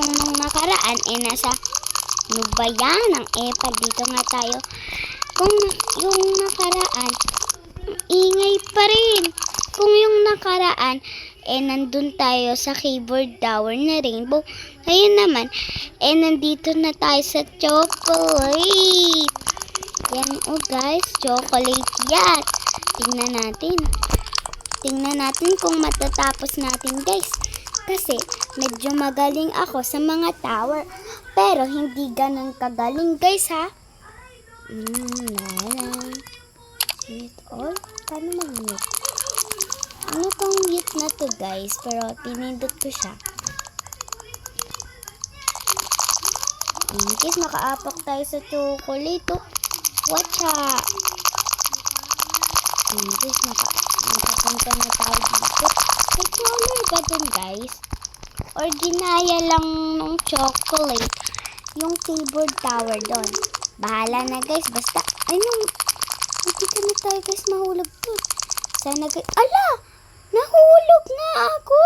kung nung nakaraan, eh nasa ano ba yan? Epal. Dito nga tayo. Kung yung nakaraan, ingay pa rin. Kung yung nakaraan, eh nandun tayo sa keyboard tower na rainbow. Ngayon naman, eh nandito na tayo sa chocolate. Yan oh guys, chocolate yan. Tingnan natin. Tingnan natin kung matatapos natin guys. Kasi medyo magaling ako sa mga tower. Pero hindi ganun kagaling guys ha. Mm, lalang. Mute all? Paano mag-mute? Ano tong mute na to guys? Pero pinindot ko siya. In case makaapak tayo sa chocolate, oh. Watch out! In case maka makapunta na tayo dito. Controller dun guys? Or ginaya lang ng chocolate yung keyboard tower doon. Bahala na guys, basta, ay nung, hindi ka na tayo guys mahulog doon. Sana guys, ala! Nahulog na ako!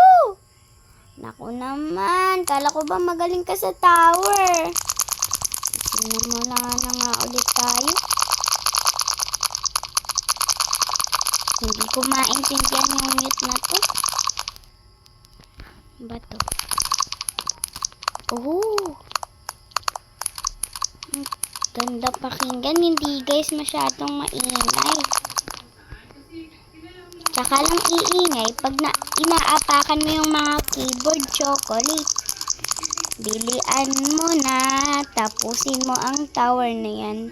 Naku naman, kala ko ba magaling ka sa tower? Sinamala na nga ulit tayo. Hindi ko maintindihan yung mute na to. Ba to? Oh! Ganda pakinggan, hindi guys masyadong maingay. Tsaka lang iingay pag na inaapakan mo yung mga keyboard chocolate. Bilian mo na, tapusin mo ang tower na yan.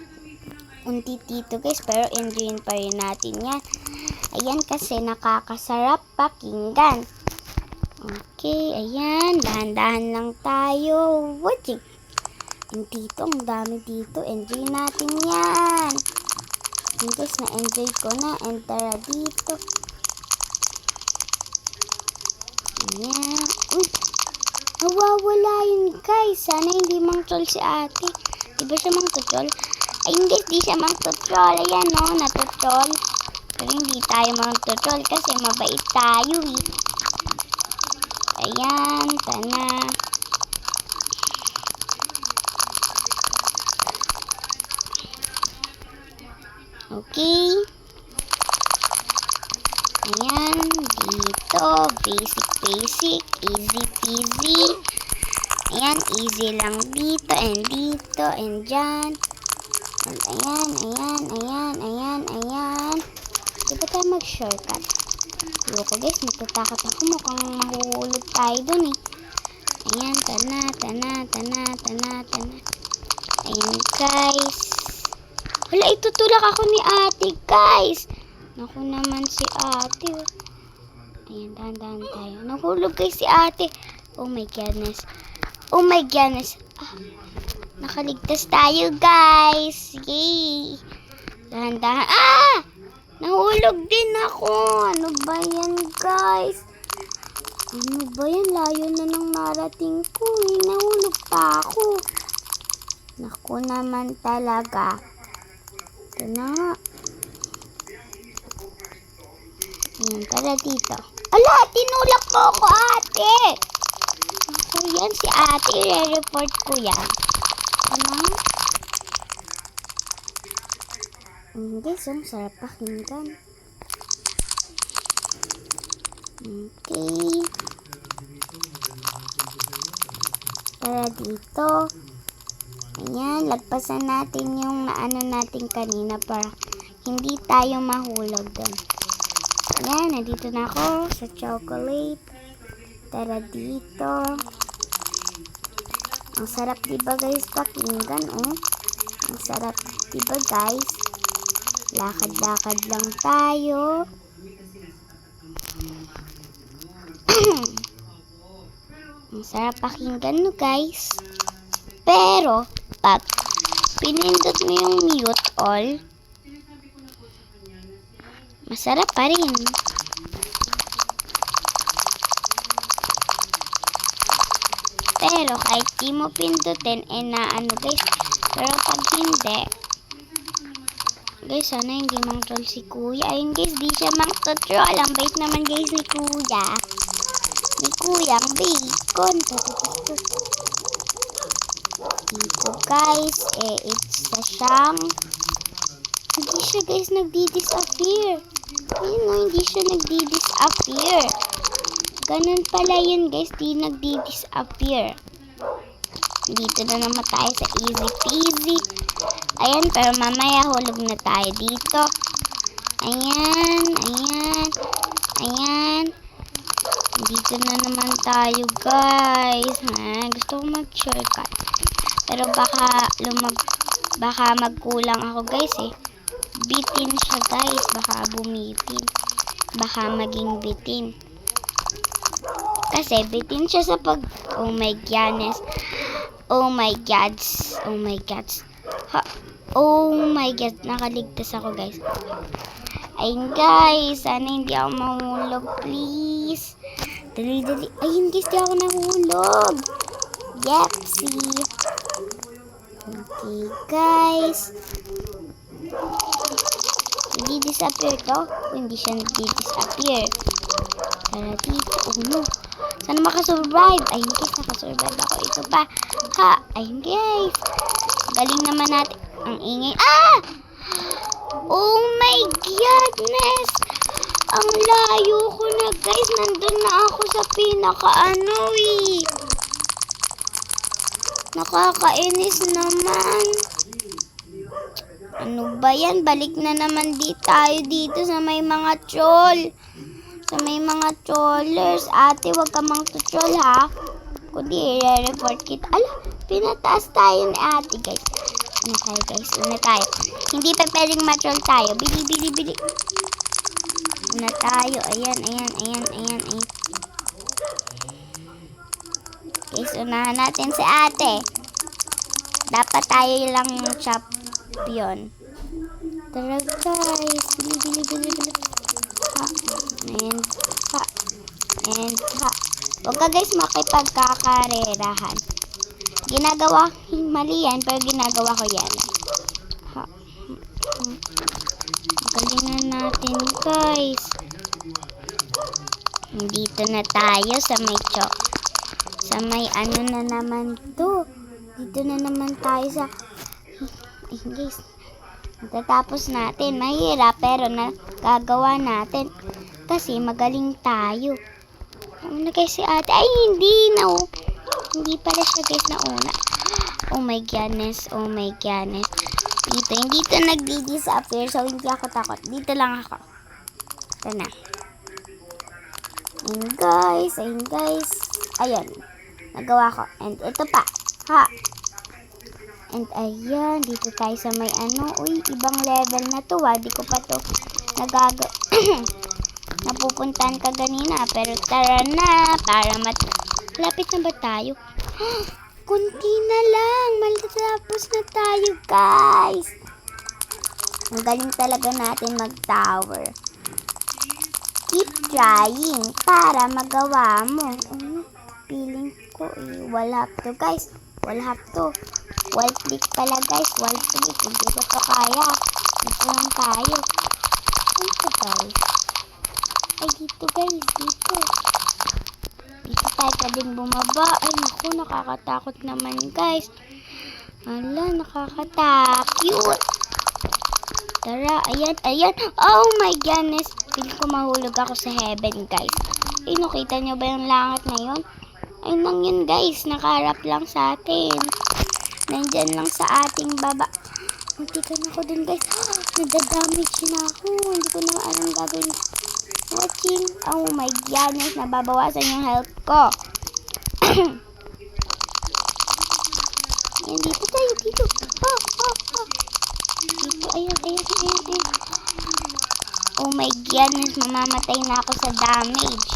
Unti dito guys, pero enjoyin pa rin natin yan. Ayan kasi nakakasarap pakinggan. Okay, ayan, dahan-dahan lang tayo. Watching. And dito, ang dami dito. Enjoy natin yan. Yun guys, na-enjoy ko na. And tara dito. Ayan. Mm. Nawawala yun guys. Sana hindi mang troll si ate. Di ba siya mang troll? Ayun guys, di siya mang troll. Ayan no, natutrol. Pero hindi tayo mang troll kasi mabait tayo eh. Ayan, tana. Okay. Ayan, dito. Basic, basic. Easy peasy. Ayan, easy lang dito and dito and dyan. And ayan, ayan, ayan, ayan, ayan. Di ba tayo mag-shortcut? Loko guys, natatakot ako. Mukhang mahuhulog tayo dun eh. Ayan, tana, tana, tana, tana, tana. Ayan guys. Wala, itutulak ako ni ate, guys. Naku naman si ate. oh. Ayan, dahan-dahan tayo. Nahulog guys si ate. Oh my goodness. Oh my goodness. Ah, nakaligtas tayo, guys. Yay. Dahan-dahan. Ah! Nahulog din ako. Ano ba yan, guys? Ano ba yan? Layo na nang narating ko. Eh. Nahulog pa ako. Naku naman talaga. Ito na nga. Ayan, tara dito. Ala, tinulak mo ako, ate! Ako si ate. I-report ko yan. Ano? Hindi, so, sarap pakinggan. Okay. Tara dito. Ayan, lagpasan natin yung naano natin kanina para hindi tayo mahulog doon. Ayan, nandito na ako sa chocolate. Tara dito. Ang sarap diba guys pakinggan, oh. Ang sarap diba guys. Lakad-lakad lang tayo. Ang sarap pakinggan no guys. Pero, pag pinindot mo yung mute all, masarap pa rin. Pero kahit di mo pindutin, eh na ano guys. Pero pag hindi, guys, sana hindi mang troll si kuya. Ayun guys, di siya mang troll. Ang bait naman guys ni kuya. Ni kuya, ang bacon. guys, eh, it's sa siyang... Hindi siya guys nagdi-disappear. Ayun nga, hindi siya nagdi-disappear. Ganun pala yun guys, di nagdi-disappear. Dito na naman tayo sa easy peasy. Ayan, pero mamaya hulog na tayo dito. Ayan, ayan, ayan. Dito na naman tayo, guys. Ha? Gusto ko mag-shortcut. Pero baka lumag baka magkulang ako, guys, eh. Bitin siya, guys. Baka bumitin. Baka maging bitin. Kasi bitin siya sa pag... Oh my goodness. Oh my gods. Oh my gods. Oh my god. Nakaligtas ako, guys. Ayun, guys. Sana hindi ako mahulog, please. Dali, dali. Ayun, guys. Di ako nahulog. Yepsi. Okay, guys. Hindi disappear to? Hindi siya nagdi-disappear. Tara dito. Oh no. Sana makasurvive. Ayun guys, nakasurvive ako. Ito pa. Ha. Ayun guys. Galing naman natin. Ang ingay. Ah! Oh my goodness! Ang layo ko na guys. Nandun na ako sa pinaka ano eh. Nakakainis naman. Ano ba yan? Balik na naman di tayo dito sa may mga troll. Sa may mga trollers. Ate, wag ka mang troll ha. Kundi i-report kita. Ala, pinataas tayo ni ate guys. Una tayo guys, una tayo. Hindi pa pwedeng matroll tayo. Bili, bili, bili. Una tayo. Ayan, ayan, ayan, ayan, ayan. Guys, unahan natin si ate. Dapat tayo lang yung champion. Tara guys. Bili, bili, bili, bili. Ha. And ha. And ha. Huwag ka guys makipagkakarerahan. Ginagawa, mali yan, pero ginagawa ko yan. Ha. Galingan natin guys. Dito na tayo sa may chok. Sa may ano na naman to. Dito na naman tayo sa... Ay, guys. Matatapos natin. Mahirap pero nagagawa natin. Kasi magaling tayo. Ano guys si ate? Ay, hindi na. oh. Hindi pala siya guys na una. Oh my goodness. Oh my goodness. Dito, hindi to nagdi-disappear. So, hindi ako takot. Dito lang ako. Ito na. Ayun guys. Ayun guys. Ayun. Nagawa ko. And ito pa. Ha. And ayan, dito tayo sa may ano. Uy, ibang level na to ah. Di ko pa to nagaga... Napupuntahan ka ganina. Pero tara na. Para mat... Lapit na ba tayo? Kunti na lang. Malatapos na tayo, guys. Ang galing talaga natin mag-tower. Keep trying para magawa mo. Ano? Feeling ko eh. Wall have to, guys. Wall have to. Wall click pala, guys. Wall click. Hindi ko to kaya. Dito lang tayo. Dito, guys. Ay, dito, guys. Dito. Dito tayo pwedeng bumaba. Ay, naku. Nakakatakot naman, guys. Ala, nakakatakot. Tara, ayan, ayan. Oh my goodness. Feel ko mahulog ako sa heaven, guys. Ay, nakita nyo ba yung langit na yun? Ayun lang yun, guys. Nakaharap lang sa atin. Nandyan lang sa ating baba. Hindi ka na ako dun, guys. Nadadamage na ako. Hindi ko na alam gagawin. Watching. Oh my goodness. Nababawasan yung health ko. Ayan, dito tayo. Dito. Oh, oh, oh. Dito. Ayan, ayan, ayan, ayan. Oh my goodness. Mamamatay na ako sa damage.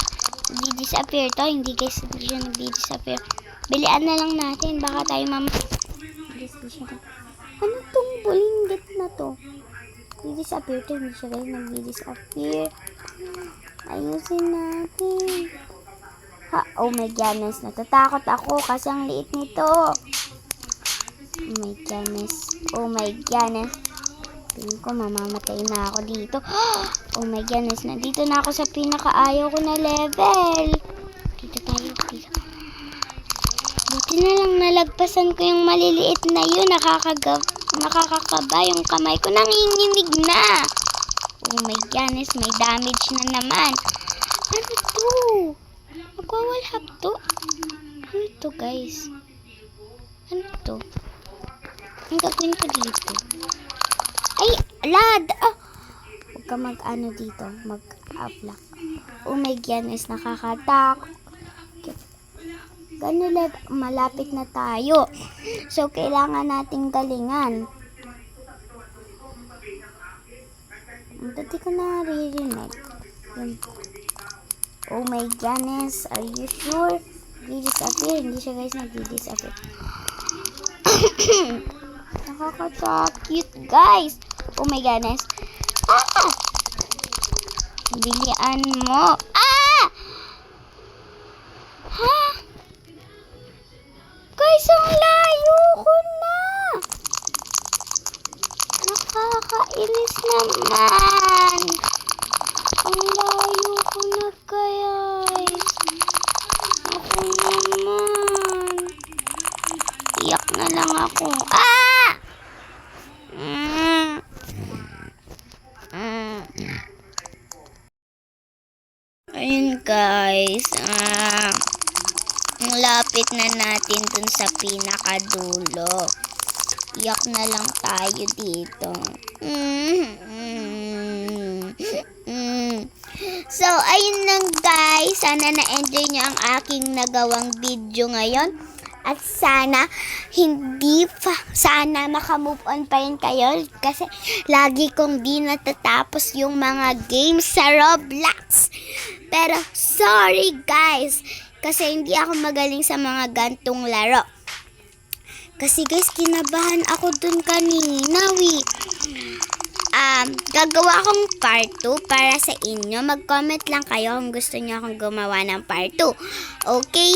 Nagdi-disappear to. Hindi guys, hindi siya nagdi-disappear. Bilian na lang natin. Baka tayo mam... Guys, hindi siya... Ano tong bulinggit na to? Nagdi-disappear to. Hindi siya guys nagdi-disappear. Ayusin natin. Ha, oh my goodness. Natatakot ako kasi ang liit nito. Oh my goodness. Oh my goodness. Tingin ko mamamatay na ako dito. Oh my goodness. Nandito na ako sa pinakaayaw ko na level. Dito tayo. Dito. Buti na lang nalagpasan ko yung maliliit na yun, nakakaga, nakakakaba yung kamay ko. Nanginginig na. Oh my goodness, may damage na naman. Ano to? Magwawalhap to? Ano to guys? Ano to? Ang gagawin ko dito? Ay, lad! Ah! Huwag ka mag-ano dito. Mag-uplock. Oh my goodness, nakakatak. Gano'n lad, malapit na tayo. So, kailangan nating galingan. Dati ko naririnig. Yun. Oh my goodness, are you sure? Di-disappear. Hindi siya guys nagdi-disappear. Nakakatak. Cute guys. Oh my goodness. Ah! Bilian mo. Ah! Ha? Guys, ang layo ko na. Nakakainis naman. Ang layo ko na, guys. Ako naman. Iyak na lang ako. Ah! Mm. Mm. Ayun guys, ah, ang lapit na natin dun sa pinakadulo. Iyak na lang tayo dito. Mm, mm, mm. So, ayun lang guys. Sana na-enjoy nyo ang aking nagawang video ngayon. At sana, hindi pa, sana makamove on pa rin kayo. Kasi, lagi kong di natatapos yung mga games sa Roblox. Pero, sorry guys. Kasi hindi ako magaling sa mga gantong laro. Kasi guys, kinabahan ako dun kanina, wi. Um, gagawa akong part 2 para sa inyo. Mag-comment lang kayo kung gusto niyo akong gumawa ng part 2. Okay?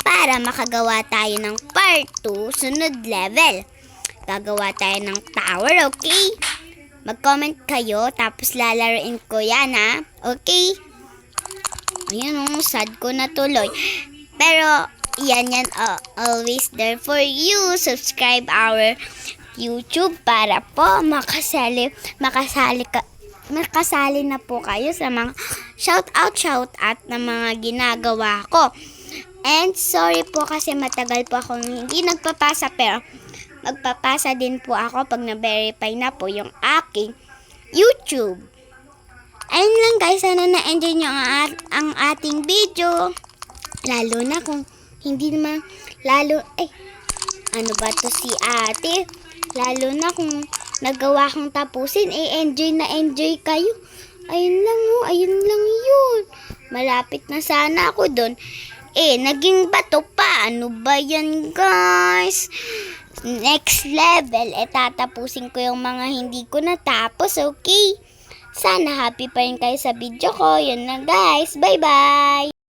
Para makagawa tayo ng part 2, sunod level. Gagawa tayo ng tower, okay? Mag-comment kayo, tapos lalaroin ko yan, ha? Okay? Ayan, oh, sad ko na tuloy. Pero, yan yan, oh, always there for you. Subscribe our YouTube para po makasali, makasali ka, makasali na po kayo sa mga shout out, shout out na mga ginagawa ko. And sorry po kasi matagal po akong hindi nagpapasa pero magpapasa din po ako pag na-verify na po yung aking YouTube. Ayun lang guys, sana na-enjoy nyo ang, ang ating video. Lalo na kung hindi naman, lalo, ay, ano ba to si ate? Lalo na kung nagawa kong tapusin, eh enjoy na enjoy kayo. Ayun lang oh, ayun lang yun. Malapit na sana ako doon. Eh, naging bato pa. Ano ba yan, guys? Next level, eh tatapusin ko yung mga hindi ko natapos, okay? Sana happy pa rin kayo sa video ko. Yun lang, guys. Bye-bye!